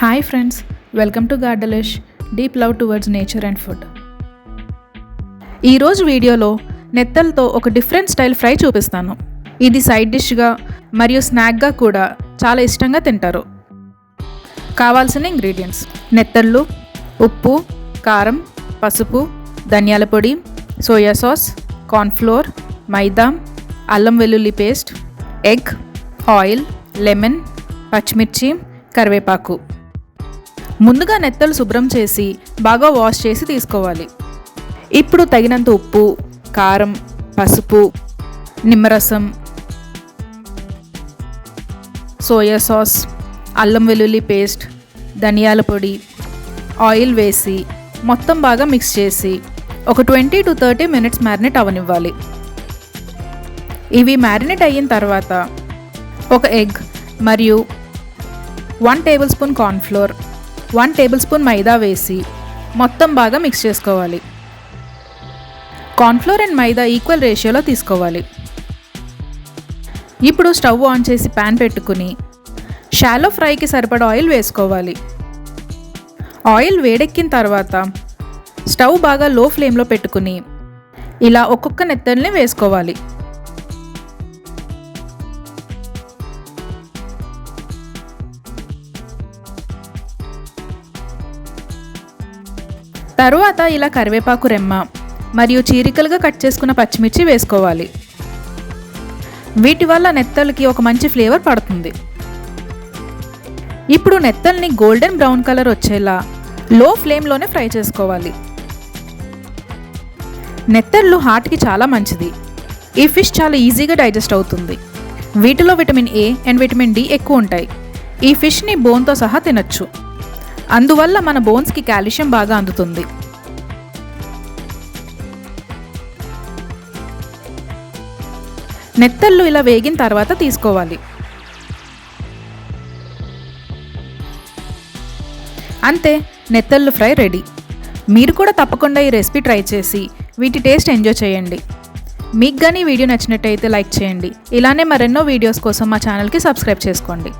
Hi friends welcome to గార్డలిష్ deep love towards nature and food ఈరోజు వీడియోలో నెత్తలతో ఒక different style fry చూపిస్తాను. ఇది సైడ్ డిష్గా మరియు స్నాక్గా కూడా చాలా ఇష్టంగా తింటారు. కావాల్సిన ఇంగ్రీడియంట్స్ నెత్తళ్ళు ఉప్పు కారం పసుపు ధనియాల పొడి సోయా సాస్ కార్న్ఫ్లోర్ మైదా అల్లం వెల్లుల్లి పేస్ట్ ఎగ్ ఆయిల్ లెమన్ పచ్చిమిర్చి కరివేపాకు. ముందుగా నెత్తలు శుభ్రం చేసి బాగా వాష్ చేసి తీసుకోవాలి. ఇప్పుడు తగినంత ఉప్పు కారం పసుపు నిమ్మరసం సోయా సాస్ అల్లం వెల్లుల్లి పేస్ట్ ధనియాల పొడి ఆయిల్ వేసి మొత్తం బాగా మిక్స్ చేసి ఒక twenty to thirty minutes marinate అవనివ్వాలి. ఇవి మ్యారినేట్ అయిన తర్వాత ఒక ఎగ్ మరియు one tablespoon cornflour one tablespoon మైదా వేసి మొత్తం బాగా మిక్స్ చేసుకోవాలి. కార్న్ఫ్లోర్ అండ్ మైదా ఈక్వల్ రేషియోలో తీసుకోవాలి. ఇప్పుడు స్టవ్ ఆన్ చేసి ప్యాన్ పెట్టుకుని షాలో ఫ్రైకి సరిపడా ఆయిల్ వేసుకోవాలి. ఆయిల్ వేడెక్కిన తర్వాత స్టవ్ బాగా లో ఫ్లేమ్లో పెట్టుకుని ఇలా ఒక్కొక్క నెత్తల్ని వేసుకోవాలి. తరువాత ఇలా కరివేపాకు రెమ్మ మరియు చీరికలుగా కట్ చేసుకున్న పచ్చిమిర్చి వేసుకోవాలి. వీటి వల్ల నెత్తలకి ఒక మంచి ఫ్లేవర్ పడుతుంది. ఇప్పుడు నెత్తల్ని గోల్డెన్ బ్రౌన్ కలర్ వచ్చేలా లో ఫ్లేమ్లోనే ఫ్రై చేసుకోవాలి. నెత్తళ్ళు హార్ట్కి చాలా మంచిది. ఈ ఫిష్ చాలా ఈజీగా డైజెస్ట్ అవుతుంది. వీటిలో vitamin A and vitamin D ఎక్కువ ఉంటాయి. ఈ ఫిష్ని బోన్తో సహా తినచ్చు. అందువల్ల మన బోన్స్కి కాల్షియం బాగా అందుతుంది. నెత్తళ్ళు ఇలా వేగిన తర్వాత తీసుకోవాలి. అంతే నెత్తళ్ళు ఫ్రై రెడీ. మీరు కూడా తప్పకుండా ఈ రెసిపీ ట్రై చేసి వీటి టేస్ట్ ఎంజాయ్ చేయండి. మీకు కానీ వీడియో నచ్చినట్టయితే లైక్ చేయండి. ఇలానే మరెన్నో వీడియోస్ కోసం మా ఛానల్కి సబ్స్క్రైబ్ చేసుకోండి.